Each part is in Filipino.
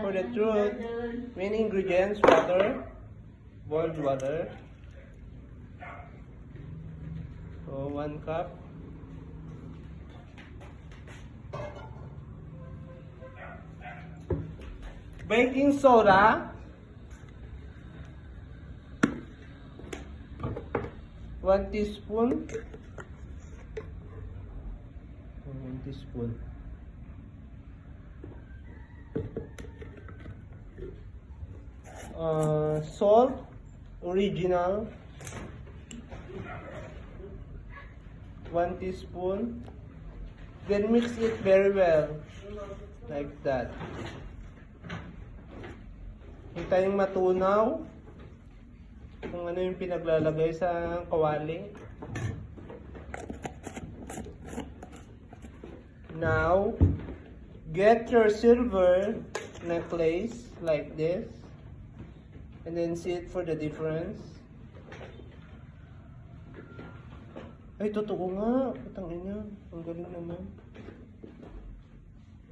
For the truth, main ingredients, water, boiled water. So, one cup. Baking soda. One teaspoon. One teaspoon. Uh, salt, original. One teaspoon. Then mix it very well. Like that. Hintayin matunaw. Kung ano yung pinaglalagay sa kawali. Now, get your silver necklace like this. And then see it for the difference. Ay, totoo nga. Patang ina. Ang galing naman.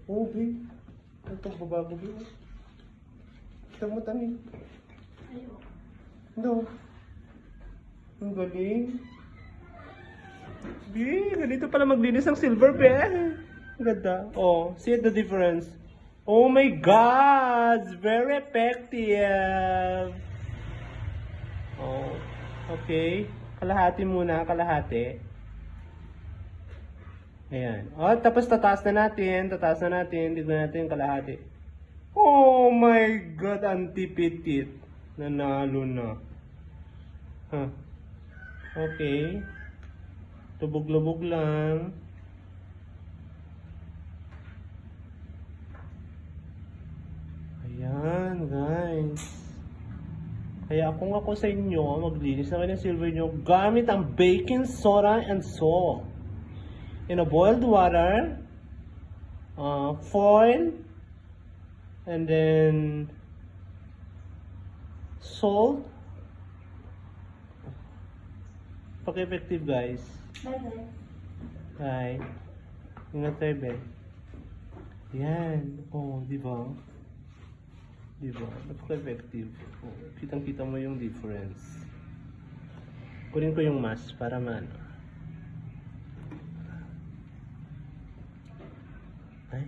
Oh, babe. Ito, babago, babe. Ito mo, tani. No. Ang galing. Bi, ganito pala maglinis ng silver pe. Ang ganda. Oh, see the difference. Oh my God! Very effective. Oh, okay. Kalahati muna, kalahati. Ayan. Oh, tapos tataas na natin, tataas na natin, tignan natin kalahati. Oh my God, antipitit. Nanalo na. Huh. Okay. Lubog-lubog lang. Ayan, guys. Kaya kung ako sa inyo, maglinis na kayo ng silver nyo gamit ang baking soda and salt. In a boiled water, uh, foil, and then salt. Pag-effective guys. Bye-bye. Bye. Ingat tayo, Ben. Yan. Oh, di ba? Di ba? Napaka-effective. Oh, kitang-kita mo yung difference. Kunin ko yung mask para maano. Ay.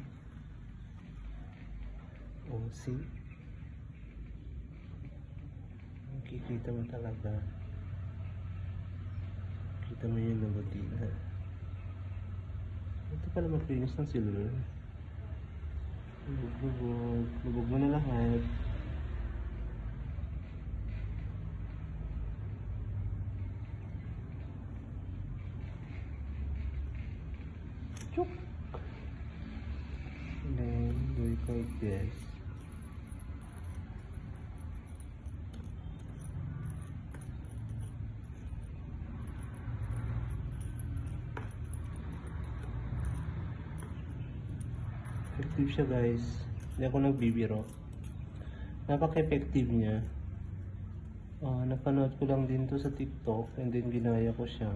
Oh, see? Kikita mo talaga. Kita mo yung nabatina. Ito pala maglinis ng silver. Lubog. Lubog mo na lahat. Chuk! And then, do it like this. Effective siya guys. Hindi ako nagbibiro. Napaka-effective niya. Ah, napanood ko lang din to sa TikTok and then ginaya ko siya.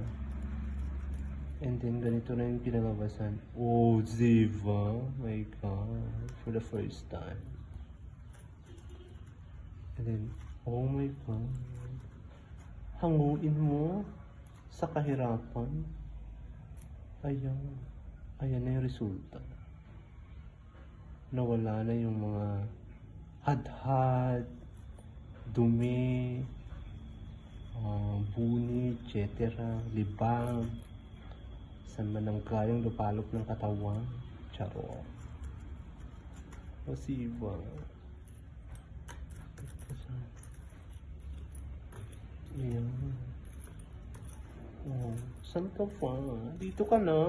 And then ganito na yung kinagabasan. Oh, diva. My God. For the first time. And then, oh my God. Hanguin mo sa kahirapan. Ayan. Ayan na yung resulta nawala na yung mga hadhad, dumi, uh, buni, etc., libang, saan man ang gayong lupalop ng katawan, charo. Masiba. Ayan. Oh, saan ka pa? Dito ka na.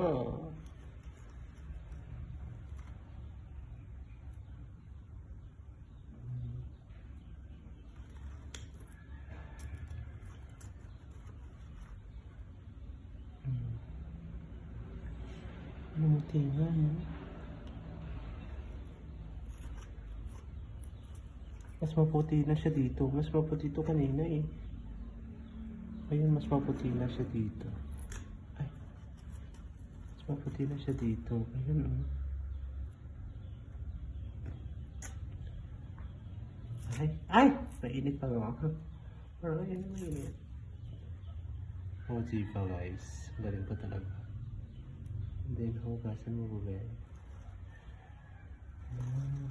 Nga, no? Mas maputi na siya dito. Mas maputi to kanina eh. Ayun, mas maputi na siya dito. Ay. Mas maputi na siya dito. Ayun, oh. Ay, ay! Mainit pa nga. Pero yun, mainit. Oh, Ziva guys. Galing pa talaga. And then, hugasan mo ba ba? Ah.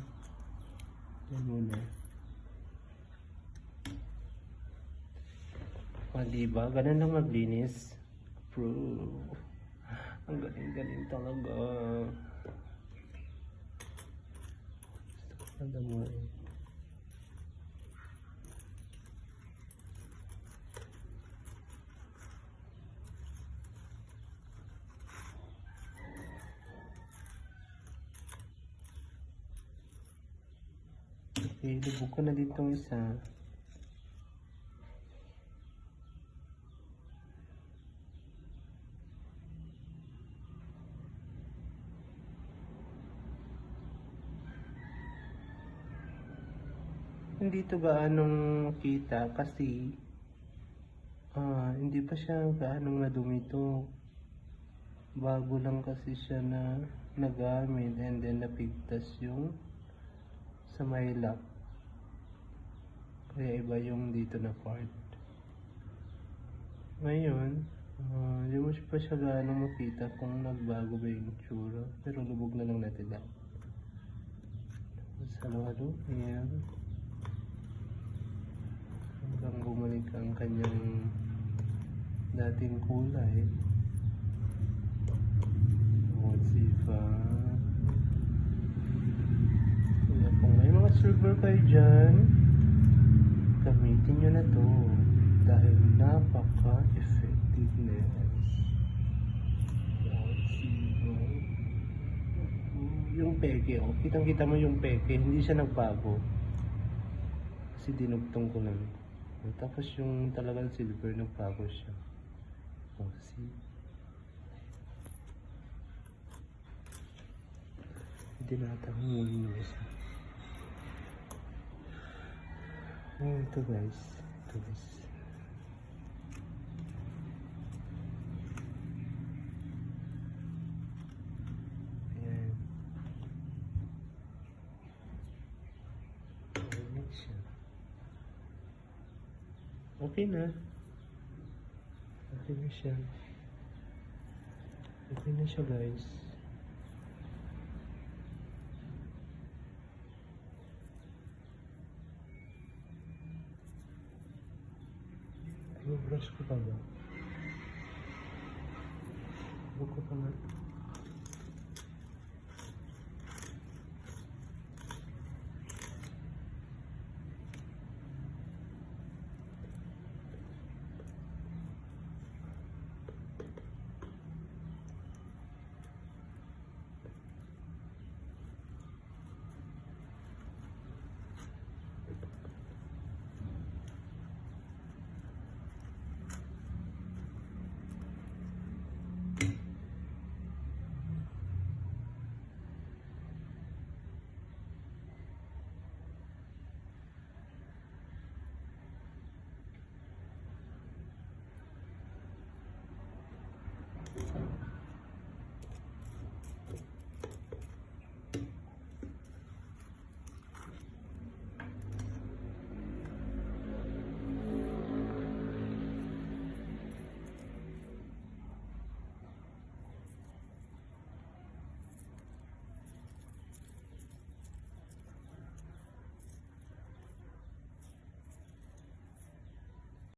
Yan muna. O, diba? Ganun lang maglinis. Approve. Ang galing-galing talaga. Gusto ko na mo eh. Okay, lubog ko na dito isa. Hindi to gaanong kita kasi ah, hindi pa siya gaanong nadumi to. Bago lang kasi siya na nagamit and then napigtas yung sa may lock. Kaya iba yung dito na part. Ngayon, ah, hindi mo pa siya gaano makita kung nagbago ba yung tsura. Pero lubog na lang natin lang. Halo-halo. Ayan. Hanggang bumalik ang kanyang dating kulay. Pa. Kaya kung may mga silver kayo dyan, gamitin nyo na to dahil napaka-effectiveness. Let's see pa. Yung peke, oh. Kitang-kita mo yung peke, hindi siya nagbago. Kasi dinugtong ko lang. Tapos yung talagang silver, nagbago siya. Oh, see? Tinatang mo yung isa. Oh, ito guys. Ito guys. Ayan. Ayan. Okay na. Okay na siya. Okay na siya guys. Yung brush ko pa